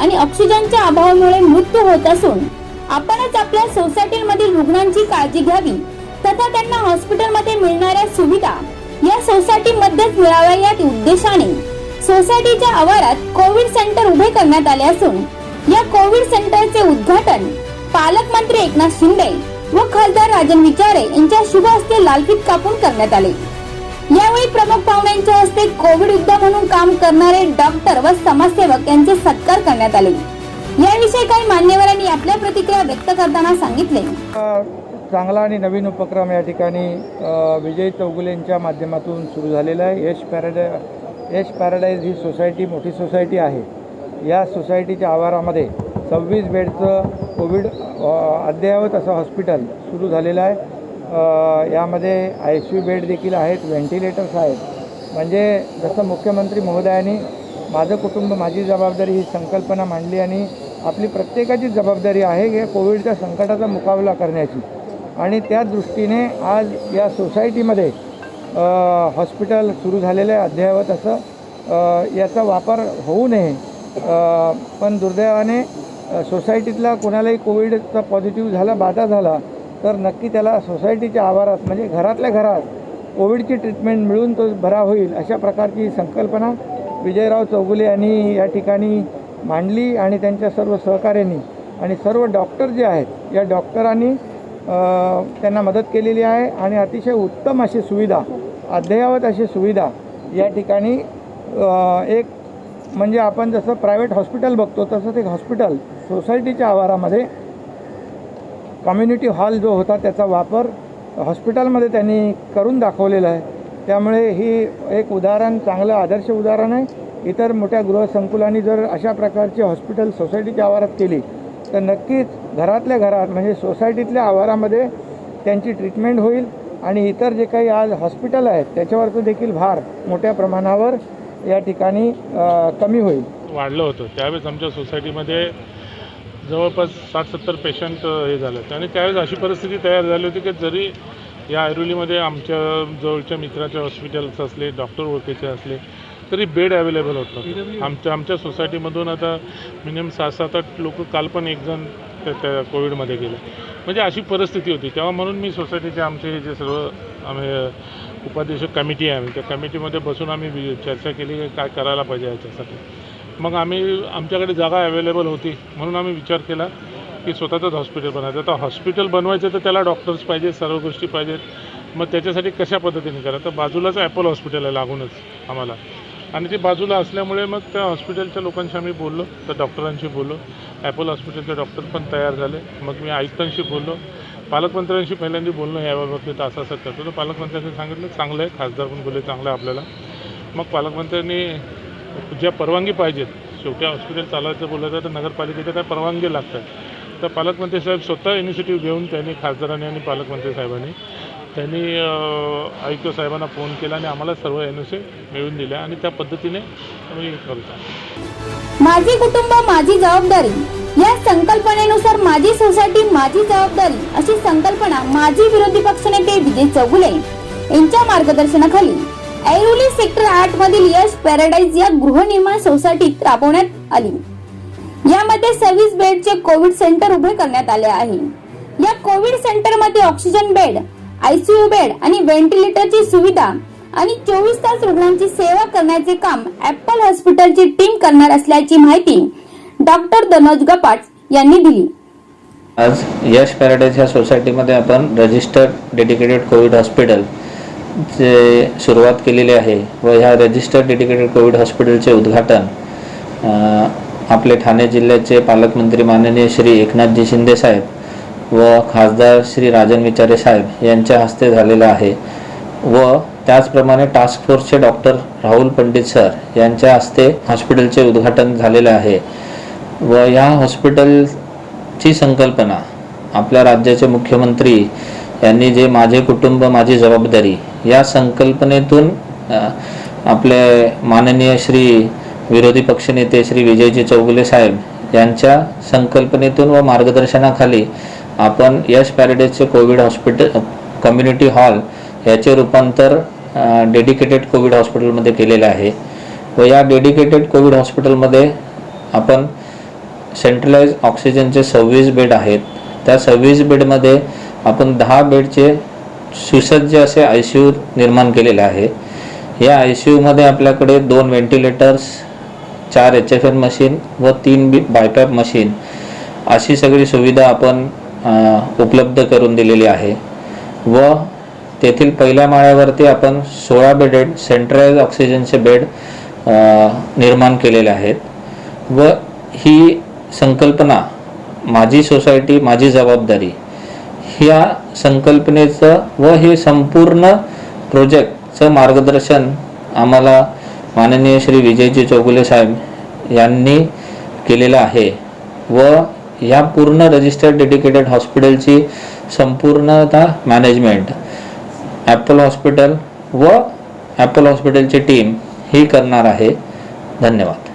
आणि ऑक्सिजनच्या अभावामुळे मृत्यू होत असून आपणच आपल्या सोसायटीमधील रुग्णांची काळजी घ्यावी. तथा त्यांना हॉस्पिटलमध्ये मिळणाऱ्या सुविधा या सोसायटी मध्येच मिळाव्या या उद्देशाने सोसायटीच्या आवारात कोविड सेंटर उभे करण्यात आले असून या कोविड सेंटरचे उद्घाटन पालकमंत्री एकनाथ शिंदे व खासदार राजन विचारे यांच्या शुभ हस्ते लालफीत कापून करण्यात आले. यावेळी प्रमुख पाहुण्यांच्या हस्ते कोविड योद्धा म्हणून काम करणारे डॉक्टर व समाजसेवक यांचे सत्कार करण्यात आले. याविषयी काही मान्यवरांनी आपल्या प्रतिक्रिया व्यक्त करताना सांगितले. चांगला आणि नवीन उपक्रम या ठिकाणी विजय चौगुलेंच्या माध्यमातून सुरू झालेला आहे. यश पॅराडाय यश पॅराडाईज ही सोसायटी मोठी सोसायटी आहे. या सोसायटीच्या आवारामध्ये सव्वीस बेडचं कोविड अद्ययावत असं हॉस्पिटल सुरू झालेलं आहे. यामध्ये आय सी यू बेड देखील आहेत व्हेंटिलेटर्स आहेत. म्हणजे जसं मुख्यमंत्री महोदयांनी माझं कुटुंब माझी जबाबदारी ही संकल्पना मांडली आणि आपली प्रत्येकाची जबाबदारी आहे की या कोविडच्या संकटाचा मुकाबला करण्याची. आणि त्या दृष्टीने आज या सोसायटीमध्ये हॉस्पिटल सुरू झालेलं आहे अद्ययावत असं. याचा वापर होऊ नये. पण दुर्दैवाने सोसायटीतला कोणालाही कोविडचा पॉझिटिव्ह झाला बाधा झाला तर नक्की त्याला सोसायटीच्या आवारात म्हणजे घरातल्या घरात कोविडची ट्रीटमेंट मिळून तो बरा होईल अशा प्रकारची संकल्पना विजयराव चौगुले यांनी या ठिकाणी मांडली आणि त्यांच्या सर्व सहकार्यांनी आणि सर्व डॉक्टर जे आहेत या डॉक्टरांनी त्यांना मदत केलेली आहे आणि अतिशय उत्तम अशी सुविधा अद्ययावत अशी सुविधा या ठिकाणी एक म्हणजे आपण जसं प्रायव्हेट हॉस्पिटल बघतो तसंच एक हॉस्पिटल सोसायटीच्या आवारामध्ये कम्युनिटी हॉल जो होता त्याचा वापर हॉस्पिटलमध्ये त्यांनी करून दाखवलेला आहे. त्यामुळे ही एक उदाहरण चांगलं आदर्श उदाहरण आहे. इतर मोठ्या गृहसंकुलांनी जर अशा प्रकारची हॉस्पिटल सोसायटीच्या आवारात केली तर नक्कीच घरातल्या घरात म्हणजे सोसायटीतल्या आवारामध्ये त्यांची ट्रीटमेंट होईल आणि इतर जे काही आज हॉस्पिटल आहेत त्याच्यावरचं देखील भार मोठ्या प्रमाणावर या ठिकाणी कमी होईल. वाढलं होतं. त्यावेळेस आमच्या सोसायटीमध्ये जवळपास साठ सत्तर पेशंट हे झाले आणि त्यावेळेस अशी परिस्थिती तयार झाली होती की जरी या ऐरोलीमध्ये आमच्या जवळच्या मित्राचे हॉस्पिटल्स असले डॉक्टर ओळखीचे असले तरी बेड अवेलेबल होत आमच्या आमच्या सोसायटीमधून आता मिनिमम सात सात आठ लोक काल पण एक जण त्या त्या कोविडमध्ये गेले. म्हणजे अशी परिस्थिती होती. तेव्हा म्हणून मी सोसायटीचे आमचे हे जे सर्व आम्ही उपाध्यक्ष कमिटी आहे आम्ही. त्या कमिटीमध्ये बसून आम्ही चर्चा केली की काय करायला पाहिजे याच्यासाठी. मग आम्ही आमच्याकडे जागा अवेलेबल होती म्हणून आम्ही विचार केला की स्वतःचंच हॉस्पिटल बनायचं. आता हॉस्पिटल बनवायचं तर त्याला डॉक्टर्स पाहिजे सर्व गोष्टी पाहिजेत. मग त्याच्यासाठी कशा पद्धतीने करा तर बाजूलाच ॲपल हॉस्पिटल आहे लागूनच आम्हाला. आणि ते बाजूला असल्यामुळे मग त्या हॉस्पिटलच्या लोकांशी आम्ही बोललो त्या डॉक्टरांशी बोललो. ॲपल हॉस्पिटलचे डॉक्टर पण तयार झाले. मग मी आयुक्तांशी बोललो. पालकमंत्र्यांशी पहिल्यांदा बोलणं याबाबतीत असं असं करतो. तर पालकमंत्र्यांनी सांगितलं चांगलं आहे खासदार पण बोलले चांगलं आहे आपल्याला. मग पालकमंत्र्यांनी ज्या परवानगी पाहिजेत शेवटी हॉस्पिटल चालायचं बोलायचं तर नगरपालिकेच्या काय परवानगी लागतात. तर पालकमंत्री साहेब स्वतः इनिशिएटिव्ह घेऊन त्यांनी खासदारांनी आणि पालकमंत्री साहेबांनी त्यांनी आयुक्त साहेबांना फोन केला आणि आम्हाला सर्व एन एस ए मिळवून दिल्या आणि त्या पद्धतीने आम्ही करतो माझी कुटुंब माझी जबाबदारी या संकल्पनेनुसार माझी सोसायटी माझी जबाबदारी अशी संकल्पना माजी विरोधी पक्षनेते विजय चौगुले यांच्या मार्गदर्शनाखाली ऐरोली सेक्टर आठ मधील यश पॅराडाईज या गृहनिर्माण सोसायटीत राबवण्यात आली. यामध्ये सव्वीस बेडचे कोविड सेंटर उभे करण्यात आले आहे. या कोविड सेंटरमध्ये ऑक्सिजन बेड आयसीयू बेड आणि व्हेंटिलेटरची सुविधा आणि चोवीस तास रुग्णांची सेवा करण्याचे काम ऍपल हॉस्पिटलची टीम करणार असल्याची माहिती डॉक्टर दनोज गपाट यांनी दिली. आज यश पॅराडाईज ह्या सोसायटीमध्ये आपण रजिस्टर्ड डेडिकेटेड कोविड हॉस्पिटल जे सुरुवात केलेली आहे व ह्या रजिस्टर्ड डेडिकेटेड कोविड हॉस्पिटलचे उद्घाटन आपले ठाणे जिल्ह्याचे पालकमंत्री माननीय श्री एकनाथजी शिंदे साहेब व खासदार श्री राजन विचारे साहेब यांच्या हस्ते झालेलं आहे व त्याचप्रमाणे टास्क फोर्सचे डॉक्टर राहुल पंडित सर यांच्या हस्ते हॉस्पिटलचे उद्घाटन झालेलं आहे. व या हॉस्पिटलची संकल्पना आपल्या राज्याचे मुख्यमंत्री यांनी जे माझे कुटुंब माझी जबाबदारी या संकल्पनेतून आपले माननीय श्री विरोधी पक्षनेते श्री विजयजी चौगुले साहेब यांच्या संकल्पनेतून व मार्गदर्शनाखाली आपण यश पॅरेडेजचे कोविड हॉस्पिटल कम्युनिटी हॉल याचे रूपांतर डेडिकेटेड कोविड हॉस्पिटलमध्ये केलेले आहे. व या डेडिकेटेड कोविड हॉस्पिटलमध्ये आपण सेंट्रलाइज ऑक्सिजनचे सव्वीस बेड आहेत. त्या सव्वीस बेडमध्ये आपण दहा बेडचे सुसज्ज असे आय सी यू निर्माण केलेले आहे. या आय सी यूमध्ये आपल्याकडे दोन व्हेंटिलेटर्स चार एच एफ एन मशीन व तीन बी बायपॅप मशीन अशी सगळी सुविधा आपण उपलब्ध करून दिलेली आहे. व तेथील पहिल्या माळ्यावरती आपण सोळा बेडेड सेंट्रलाइज ऑक्सिजनचे बेड निर्माण केलेले आहेत. व ही संकल्पना माझी सोसायटी माझी जबाबदारी ह्या संकल्पनेचं व हे संपूर्ण प्रोजेक्टचं मार्गदर्शन आम्हाला माननीय श्री विजयजी चौगुले साहेब यांनी केलेलं आहे. व या पूर्ण रजिस्टर्ड डेडिकेटेड हॉस्पिटलची संपूर्णतः मॅनेजमेंट ॲपल हॉस्पिटल व ॲपल हॉस्पिटलची टीम ही करणार आहे. धन्यवाद.